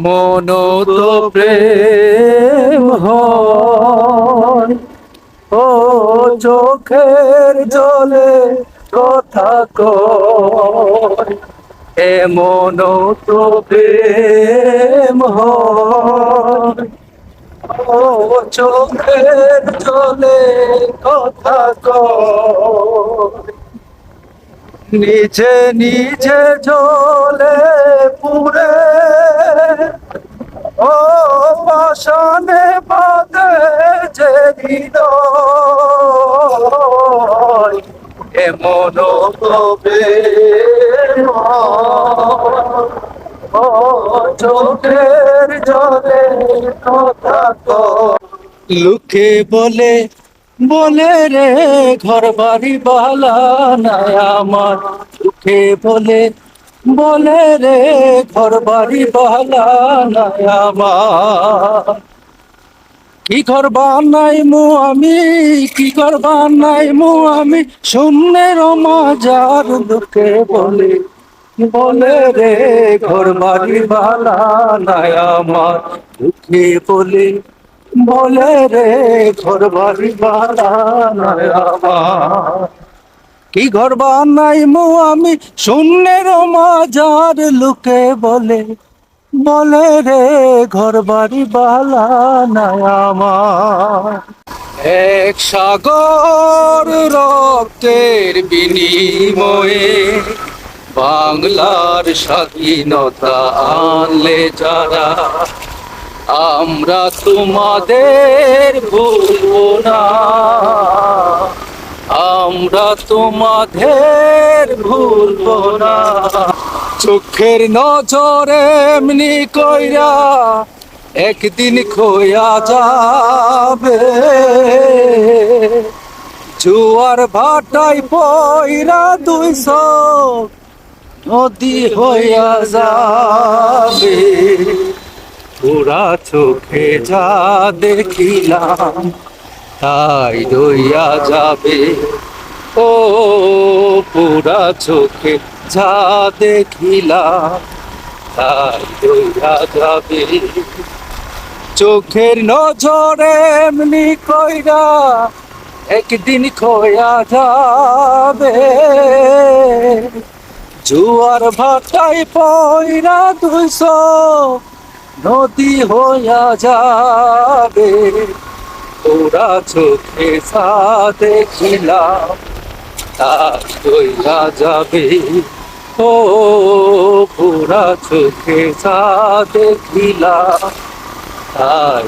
মন তো প্রেম ও চোখের জলে কথা কয় এমন তো প্রেম ও চোখের জলে কথা কয়। নিজে নিজে জলে পুরে এমন কবে চোখের জলে কথা। লোকে বলে বলে রে ঘর বাড়ি বালা নাই আমার। লোকে বলে বলে রে ঘর বাড়ি বালা নাই আমার। কি ঘর বানাই মু আমি? কি ঘর নাই মু আমি? শূন্যের মাজার লোকে বলে বলে রে, ঘর বাড়ি বালা নাই আমার। লোকে বলে বলে রে, ঘর বাড়ি বালা নাই আমার। কি ঘর বানাই মু আমি? শূন্যের মাজার লোকে বলে বলে রে ঘর বাড়ি বালা এক সাগর রক্তের বিনিময়ে বাংলার স্বাধীনতা আনলে যারা, আমরা তোমাদের ভুলবো না। আমরা তোমাদের ভুলবো না। চোখের নজরে এমনি কইরা একদিন খোয়া যাবে। জুয়ার ভাটাই পয়রা দুইশো নদী হইয়া যাবে। পুরা চোখে যা দেখিলাম, তাই রইয়া যাবে। ও পুরা চোখে যা দেখিলাম, তাই যাবে। চোখের নজরে এমনি কইরা একদিন খোয়া যাবে। জুয়ার ভাটায় পয়রা দুইশো নদী হইয়া যাবে। ওরা চোখে সা দেখিলাম তাই হইয়া যাবে। ও পুরা চোখে যা দেখিলা তাই